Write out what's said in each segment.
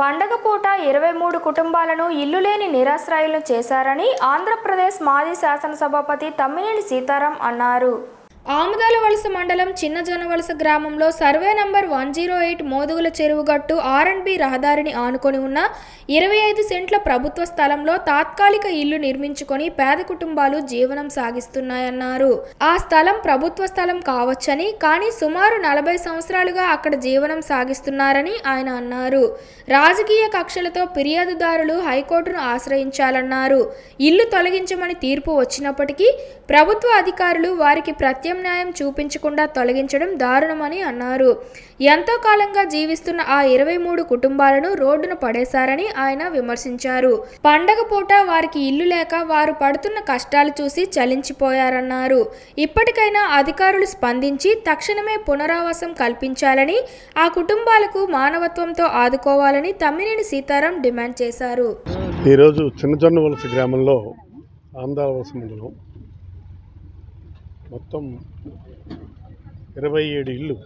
పండగ పూట ఇరవై మూడు కుటుంబాలను ఇల్లు లేని నిరాశ్రయులు చేశారని ఆంధ్రప్రదేశ్ మాజీ శాసనసభాపతి తమ్మినేని సీతారాం అన్నారు. ఆముదాల వలస మండలం చిన్నజనవలస గ్రామంలో survey number one zero eight Modugula చెరువుగట్టు ఆర్ అండ్ బి రహదారిని ఆనుకొని ఉన్న ఇరవై ఐదు సెంట్ల ప్రభుత్వ స్థలంలో తాత్కాలిక ఇల్లు నిర్మించుకొని పేద కుటుంబాలు జీవనం సాగిస్తున్నాయన్నారు. ఆ స్థలం ప్రభుత్వ స్థలం కావచ్చని కానీ సుమారు నలభై సంవత్సరాలుగా అక్కడ జీవనం సాగిస్తున్నారని ఆయన అన్నారు. రాజకీయ కక్షలతో ఫిర్యాదుదారులు హైకోర్టును ఆశ్రయించాలన్నారు. ఇల్లు తొలగించమని తీర్పు వచ్చినప్పటికీ ప్రభుత్వ అధికారులు వారికి ప్రత్యామ్నాయం చూపించకుండా తొలగించడం దారుణమని అన్నారు. ఎంతో కాలంగా జీవిస్తున్న ఆ ఇరవై మూడు కుటుంబాలను రోడ్డున పడేశారని ఆయన విమర్శించారు. పండగ పూట వారికి ఇల్లు లేక వారు పడుతున్న కష్టాలు చూసి చలించిపోయారన్నారు. ఇప్పటికైనా అధికారులు స్పందించి తక్షణమే పునరావాసం కల్పించాలని ఆ కుటుంబాలకు మానవత్వంతో ఆదుకోవాలని తమ్మినేని సీతారాం డిమాండ్ చేశారు. ఈరోజు చిన్నజొన్న వలస గ్రామంలో ఆంధ్ర వలస మండలం మొత్తం ఇరవై ఏడు ఇళ్ళు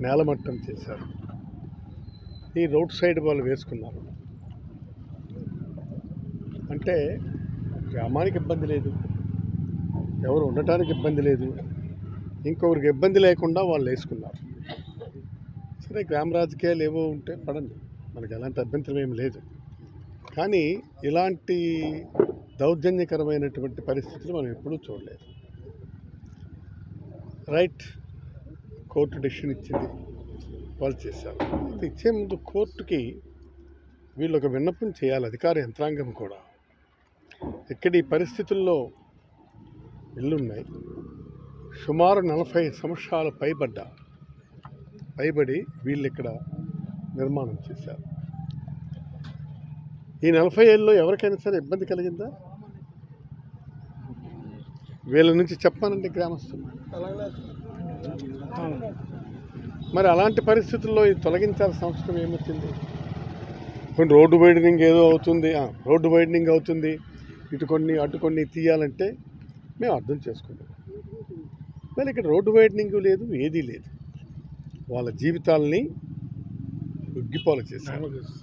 నేలమట్టం చేశారు. ఈ రోడ్ సైడ్ వాళ్ళు వేసుకున్నారు. అంటే గ్రామానికి ఇబ్బంది లేదు. ఎవరు ఉండటానికి ఇబ్బంది లేదు. ఇంకొకరికి ఇబ్బంది లేకుండా వాళ్ళు వేసుకున్నారు. సరే గ్రామ రాజకీయాలు ఏవో ఉంటే పడండి. మనకి ఎలాంటి అభ్యంతరం ఏం లేదు. కానీ ఇలాంటి దౌర్జన్యకరమైనటువంటి పరిస్థితులు మనం ఎప్పుడూ చూడలేదు. రైట్ కోర్టు డెసిషన్ ఇచ్చింది. వాళ్ళు చేశారు. అయితే ఇచ్చే ముందు కోర్టుకి వీళ్ళు ఒక విన్నపం చేయాలి అధికార యంత్రాంగం కూడా. ఇక్కడ ఈ పరిస్థితుల్లో ఇల్లున్నాయి. సుమారు నలభై సంవత్సరాలు పైబడ్డ. పైబడి వీళ్ళు ఇక్కడ నిర్మాణం చేశారు. ఈ నలభై ఏళ్ళలో ఎవరికైనా సరే ఇబ్బంది కలిగిందా? వీళ్ళ నుంచి చెప్పానండి గ్రామస్తులు. మరి అలాంటి పరిస్థితుల్లో ఇది తొలగించాల్సిన అవసరం ఏమొచ్చింది? కొన్ని రోడ్డు వైడనింగ్ ఏదో అవుతుంది రోడ్డు వైడనింగ్ అవుతుంది. ఇటు కొన్ని అటు కొన్ని తీయాలంటే మేము అర్థం చేసుకున్నాం మరి ఇక్కడ రోడ్డు వైడనింగ్ లేదు ఏదీ లేదు. వాళ్ళ జీవితాలని ఉగ్గిపోల చేశారు.